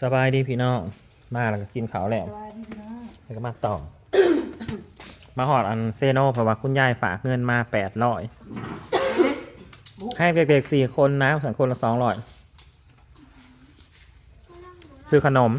สบายดีพี่น้อง มาแล้วก็กินข้าวแล้วสวัสดีพี่น้องแล้วก็มาต่อ มาหอดอันเซโนเพราะว่าคุณยายฝากเงินมาแปดร้อยให้เด็กๆสี่คนนะสังคนละสองร้อยซื้อขนม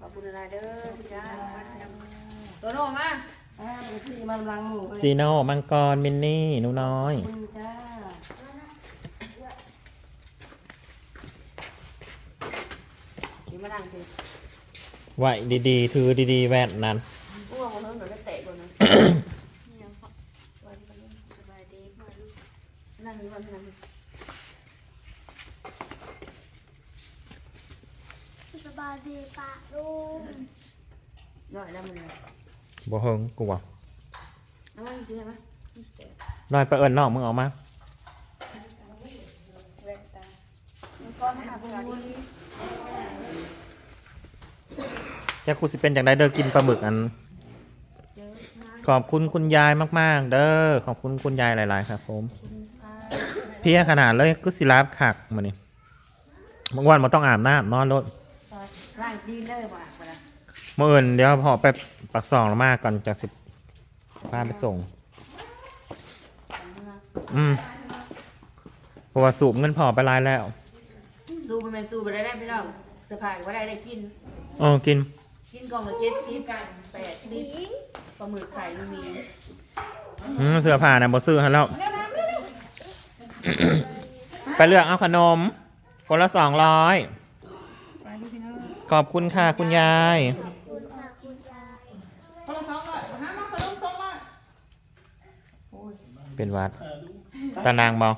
ขอบคุณอะไรเด้อพี่จ้าตัวโน่มาอ่าเป็นที่มันลังหมูเลยจีโน่มังกรมินนี่หนูน้อยขอบคุณ จ้าดีมาดังสิไหวดีๆ ถือดีๆ แว่นนั้นพวกมันเหมือนจะเตะบนนั้นยังเพราะวันนี้สบายดีมาลูกนั่งนี่มันนั่งสบายดีปะลุงย่อยแล้วมันเลยบ่เฮิงกลัวน้ำมันกินไหมลอยไปเอิญนอกมึงออกมา แว่นตา มันก้อนหาพวกเราดี จะคูสิเป็นจากไดเดอร์กินปลาหมึกอัน เยอะมากขอบคุณคุณยายมาก ๆ เด้อ ขอบคุณคุณยายหลาย ๆ ครับผมเพียขนาดเลยก็สิลาบขักมานี่บางวันมันต้องอาบน้ำนอนรถร่างดีเลยว่ะเวลาเมื่ออื่นเดี๋ยวพอไปปักซองแล้วมาก่อนจากสิบพาไปส่งอืมเพราะว่าสูบเงินพอไปหลายแล้ว สู้ไปเป็นสู้ไปได้ได้พี่น้องเสื้อผ้าก็ได้ได้กิน เออกิน กินกล่องละเจ็ดสิบกันแปดสิบปลาหมึกไข่ไม่มีอืมเสื้อผ้านะบ่ซื้อให้แล้ว ไปเลือกเอาขนม คนละสองร้อยไปลูกพี่น้องขอบคุณค่ะคุณยายคุณค่ะคุณยาย คนละสองร้อยห้ามาคนละสองร้อยเป็นหวัดตานางบอ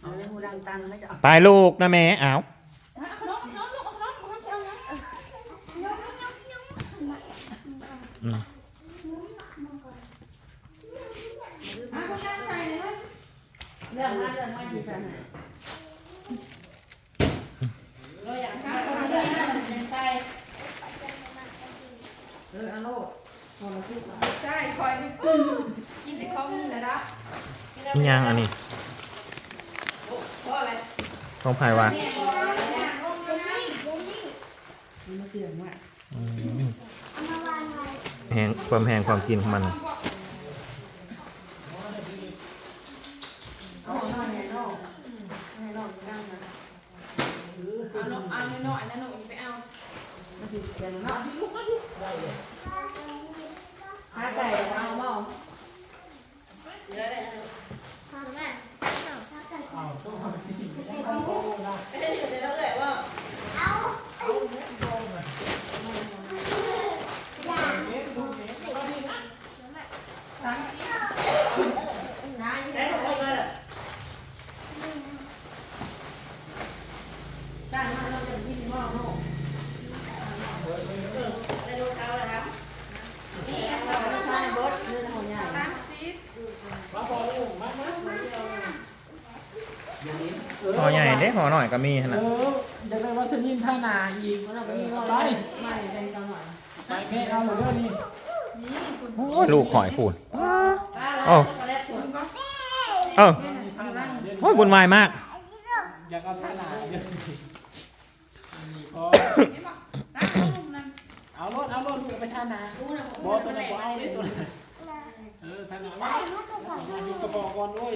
เอาเรื่องหูดังตันไม่จะเอาไปลูกนะแม่อ้าวเอาขนมขนมลูกเอาขนมเอาขนมเอานะ อืม เอาคุณยายใส่เลยนะเรื่องมาเรื่องมาที่แฟนเราอยากเอาทำขนมเดินหน้าเดินไปเอออาโลดพอมาพูดมาใช่คอยนี่กินแต่ข้าวนี่แหละนะนี่ยังอันนี้เพราะอะไรของไผ่วะเจนนี่เจนนี่มันเสื่อมว่ะ อืม เอามาวางไว้ แหงความแหงความกินของมัน เอาหน่อยให้น้องให้น้องนั่งนะ เอานกเอาหน่อยๆนะหนูอย่าไปเอา มาถึงเสียงเนาะถ้าไก่เอาเมาเดี๋ยวได้ ทำแม่ถ้าเกิดเอาอย่า ได้หมดเลยจ้างมาเราจะกิน หม้อโน่ได้ดูเขาแล้วครับนี่เราจะใช้บดเรื่องของใหญ่น้ำซีดห่อใหญ่เด้ห่อหน่อยก็มีขนาดเออเดี๋ยวไปวัสดินท่านาอีกเราก็มีหม้อไปไม่เป็นกันหน่อยไปแม่เอาหมดเรื่องนี้โอ้ยลูกหอยปูดป้าโอ้แล้วช็อกโกแลตถุงก็เออท่านาเดี๋ยวโอ้ยบุญวายมากอยากเอาท่านา เอน้ำลูกนั่นเอารถเอารถลูกไปท่านานะบอตัวไหนบอเอาด้วยตัวไหนเออท่านาว่ามีกระบอกก่อนด้วย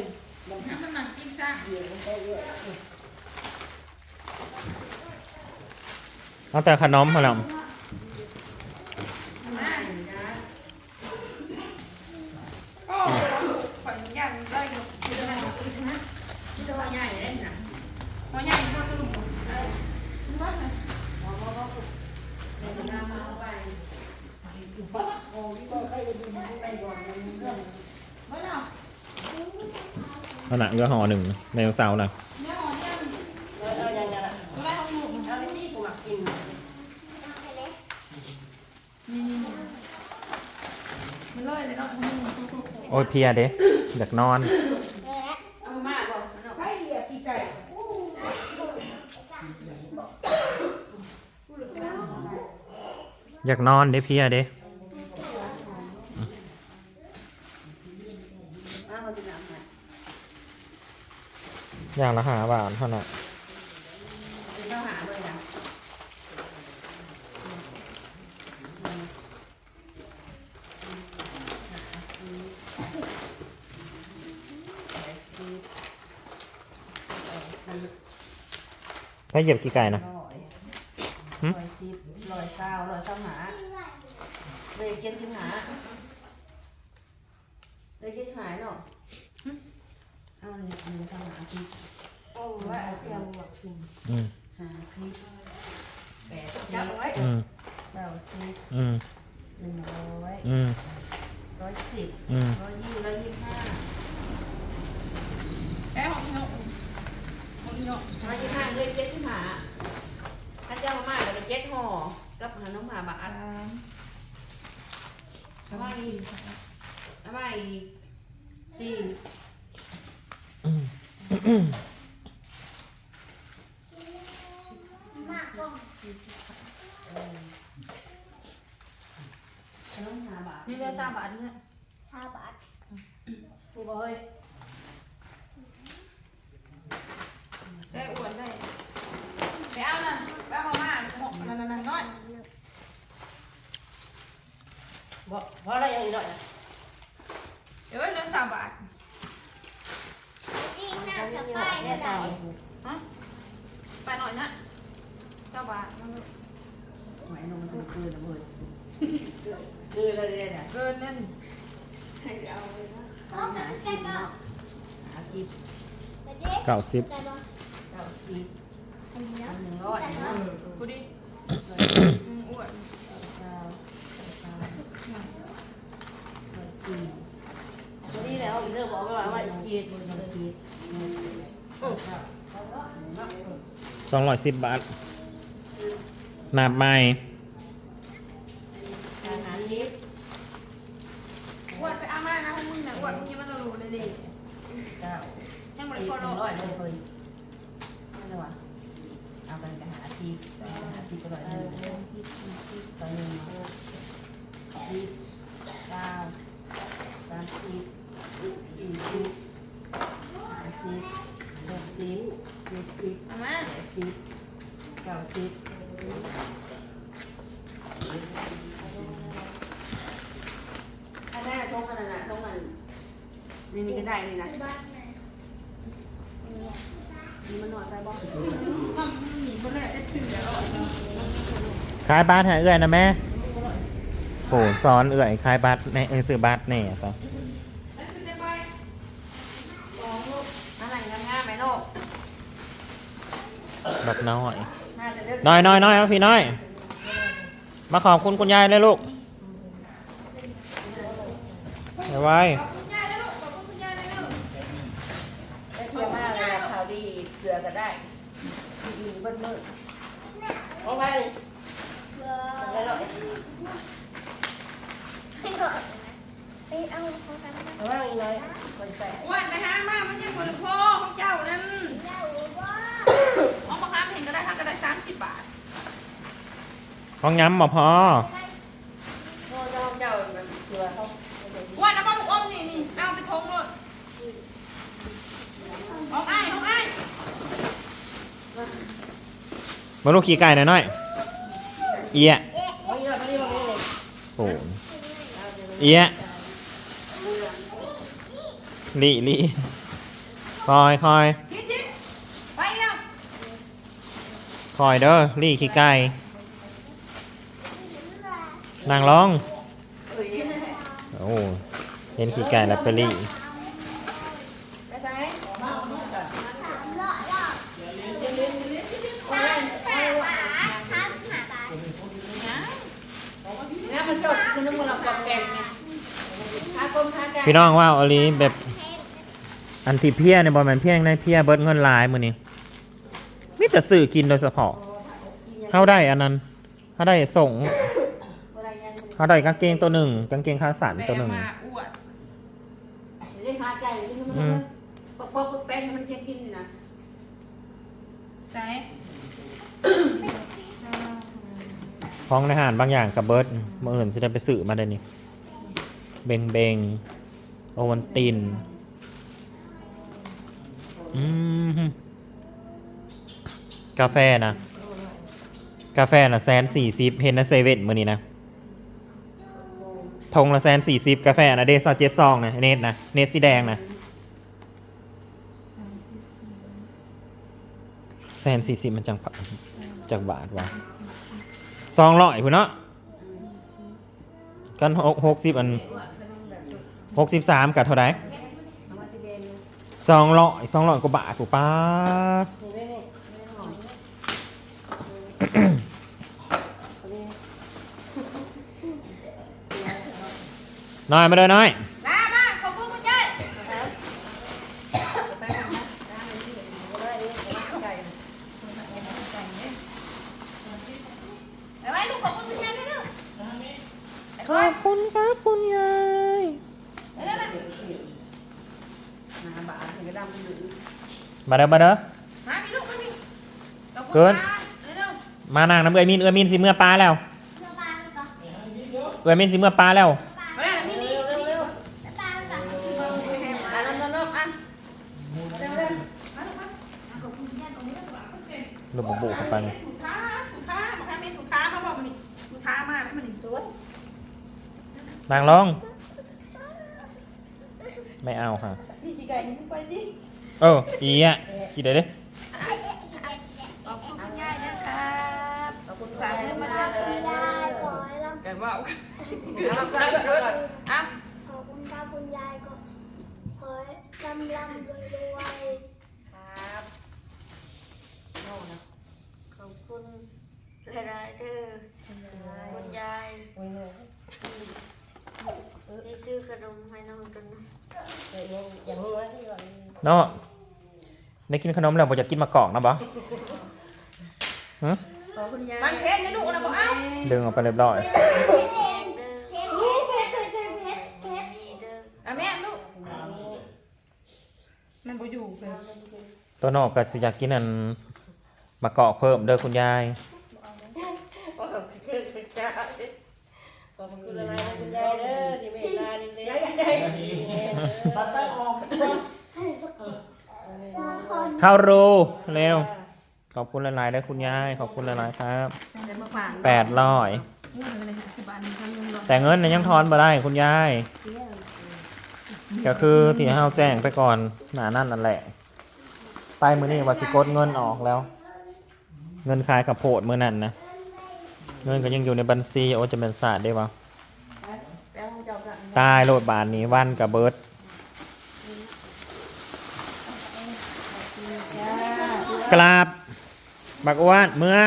ลงน้ำมันหนักกินซะเดียวลงไปเรื่อยเอาแต่ขนมพอแล้วก็ขนมใหญ่เลยนะหัวใหญ่ก็กระดูก เป็นน้ำมาเอาไปปั๊บโอ้ที่ก็ใกล้จะดูไปก่อนเลยเรื่องไม่หรอกขนาดก็ห่อหนึ่งในเสาร์นะเนื้อหอมยังเอออย่างเงี้ยก็ได้ทั้งหมดเอาไปที่กูหมักกินมันเลยเลยเนาะโอ้ยเพลียเด้อยากนอน เอามาม่าก่อนเนาะ ไอ้เหยียบกี่ไก่ อยากนอนเด้เพียเด้อย่างละหาบาทเท่านั้นเเข้าหาเลยนะแปดสิบแปดสิบถ้าเหยียบขี้ไก่นะ ร้อยหึร้อยสิบร้อยเก้าร้อยเก้าหาเลยเจ็ดสิบหาเลยเจ็ดสิบหาเนาะหึเอาเนี่ยอันนี้เก้าหาคลิปโอ้ว่าเอาเตียงหลักสิ่งอืมหาคลิปแปดสิจับบเอาไว้อืมเก้าสิบอืมหนึ่งร้อยอืมร้อยสิบอืมร้อยยี่ร้อยยี่สิบห้าแม่ของอีโน่ของอีโน่ร้อยยี่สิบห้าเลยเจ็ดสิบหาถ้าเจ้ามาแล้วก็ เจ็ดห่อกับหาน้องหมาบาทเอามาอีกเอามาอีกสี่มากกว่าขนมหาบาทนี่ได้สามบาทเนี่ยชาบัดนี่บ่เฮ้ยได้อวดได้ไปเอาน่ะไปเอามาหก นั่นนั่นน้อยบ่เพราะอะไรอย่างนี้เนาะเดี๋ยวได้สามบาทจริงน่าจะไปได้ไหนไปหน่อยนะสามบาทมันหมายนมมันคือนะเว้ยคือเลยเนี่ยนะเกินนั่นโอ้แต่ไม่ใช่ก็หาสิบไปเด็กเก้าสิบแต่ว่าเก้าสิบอันนี้อันะนหนึ่งร้อยนะกูดิ อ้วนเก้าเก้าสี่วันนี้แล้วอีเรื่องบอกว่าว่าเกียรติมันเกียรติสองร้อยสิบบาทนับใหม่กาหาสิบอ้วนไปเอามานะพวกมึงนะอ้วนเมื่อกี้มันเรารู้เลยดิเก้ายังไม่สิได้บพอหร้อยเลยเคยนั่นแหละวะเอาไปกันหาสิบหาสิบก็ร้อยหนึ่งสิบสิบร้อยหนึ่ง สิบเก้าสามสิบสี่สิบห้าสิบหกสิบเจ็ดสิบเอามาแปดสิบเก้าสิบอันนั้นทงอันนั้นนะทงอันนี่นี่ก็ได้นี่นะนี่มันหน่อยไปบ้างทำหนีมาแล้วได้ถึงแล้วขายบัตรหาเอื้อยนะแม่ โหสอนเอื้อยขายบัตรในเออซื้อบัตรแน่ต่ออะไรงามๆไหมโลกบัตรน้อยน่าจะเลือกน้อยน้อยน้อยเอาพี่น้อย มาขอบคุณคุณยายเลยลูกเอาไว้ขอบคุณยายแล้วลูกขอบคุณคุณยายแล้วลูกได้เที่ยวมากเลยนะข่าวดีเสือก็ได้ดีๆเบิ้ลมืดโอ้ไปเออไปแล้วให้ก่อน ไปเอาของกันนะเอาว่างเลยคนใส่อ้วนไปห้ามาไม่ใช่คนพ่อของเจ้านั่นแล้วว่าเอามาค้าเห็นก็ได้ค้าก็ได้สามสิบบาทของย้ำบ่พอพ่อเจ้าเจ้ามันเสือเขาอ้วนน้ำมันลูกอมนี่นี่เอาไปทงเลยห้องไอ้ห้องไอ้มาลูกขี่ไก่หน่อยหน่อยเอียเขาเยอะเขาเยอะเลยโอ้ เอียลีลีคอยคอยไปแล้วคอยเด้อลีขี่ไก่นางร้องเอ้ยโอ้เห็นขี่ไก่แล้วไปลี ไปไหน สามร้อยรอบสามแปดบาทสามห้าบาท นี่มันจดคือน้ำมันเรากรอบแกงไงทากลมทาไก่ พี่น้องว่าอลีแบบอันที่เพี้ยในบอลมันเพี้ยในเพี้ยเบิดเงินหลายมือนี้มิแต่สื่อกินโดยเฉพาะเขาได้อันนั้นเขาได้ส่งอะไรยังเขาได้กางเกงตัวหนึ่งกางเกงขาสั้นตัวหนึ่งมาอ้วนเดี๋ยวได้คาใจที่มันเลยปอกปอกแป้งมันจะกินนะใส่ของในอาหารบางอย่างกับเบิร์ดมื่ออื่นจะได้ไปสื่อมาได้นี่ เบงเบงโอวันติน อืม กาแฟนะ กาแฟนะแสนสี่สิบเห็นนะเซเว่นมือนี้นะทงละแสนสี่สิบกาแฟนะเดซาเจซองนะเนตนะเนตสีแดงนะแสนสี่สิบมันจังปะจังบาทวะซองร้อยพุ่นเนาะ กันหกหกสิบอันหกสิบสามกับเท่าไหร่เอามาสีแดงลองร้อยสองร้อยกว่าบาทถูกปะนี่ได้เลยไม่ได้หน้อยมาเลยน้อย มามาขอบคุณคุณยาย ไปกันนะน้ำมันที่เห็นอยู่เลยนี่เดี๋ยวมันไก่นะ ไปไว้ลูกขอบคุณคุณยายเร็วๆไป ข ก่อ อน บคุณครับคุณยาย เร็วๆนะ น้ำบาดถึงกระดำมันอยู่ มาเด้อมาเด้อมามีลูกมามีขอบคุณเกินค่ะเร็วมานั่งน้ำเอือมินเอือมินสิเมื่อปลาแล้วเมื่อปลาก่อนเอือมินสิเมื่อปลาแล้วๆมาแล้วมีนี่มีนี่เมื่อปลาก่อนอะน้ำน้ำน้ำอะลูกบุกบุกเข้าไปเลยถูกท้าถูกท้ามาค่ะมีถูกท้ามาบอกมันนี่ถูกท้ามากแล้วมันนี่ตัวนั่งลงไม่เอาค่ะนี่กี่ไก่นี่ไปดิ เอออีอะกินได้ดิขอบคุณคุณยายนะครับขอบคุณฝาค่ะกเรื่องมามาจ้าเลเลยยยายขอให้ร่ำไก่ว่าวเอาไปก่อนอะขอบคุณครับคุณยายก็ขอให้ร่ำร่ำรวยรวยครับโน่นะขอบคุณหลายๆเด้อคุณยายโอ้ยโน่ที่ซื้อขนมให้น้องจนเดี๋ยวอย่างนี้ว่าที่ก่อนเนาะ ได้กินขนมแล้วบ่จะกินมะกอกนะบ่หึขอคุณยายมันเพชรนะลูกนะบอกเอ้าดึงออกไปเรียบร้อยเด้อเพชรเพชรเพชรเพชรเพชรเพชรเพชรนี่เด้ออะแม่ลูกมันบ่อยู่เลยตัวนอกก็สิอยากกินอันมะกอกเพิ่มเด้อคุณยายขอบคุณจ้าขอบคุณอะไรนะคุณยายเด้อที่เมตตาเล็กๆตัดไปออกคน เข้ารูเร็ว ขอบคุณหลายๆเด้อคุณยาย ขอบคุณหลายๆครับเดี๋ยวมาฝากแปดร้อยเงินเลยห้าสิบบาทหนึ่งพันหนึ่งร้อยแต่เงินเนี่ยยังทอนมาได้คุณยายก็คือที่เฮาแจ้งไปก่อนหนานั่นนั่นแหละไปมือนี่ว่าสิกดเงินออกแล้ว เงินขายกับโพดมือนั่นนะเงินก็ยังอยู่ในบัญชีโอ้จะเป็นศาสตร์ได้ปะตายโลดบานนี้วันกับเบิร์ด กราบ บักอ้วนเมื่อ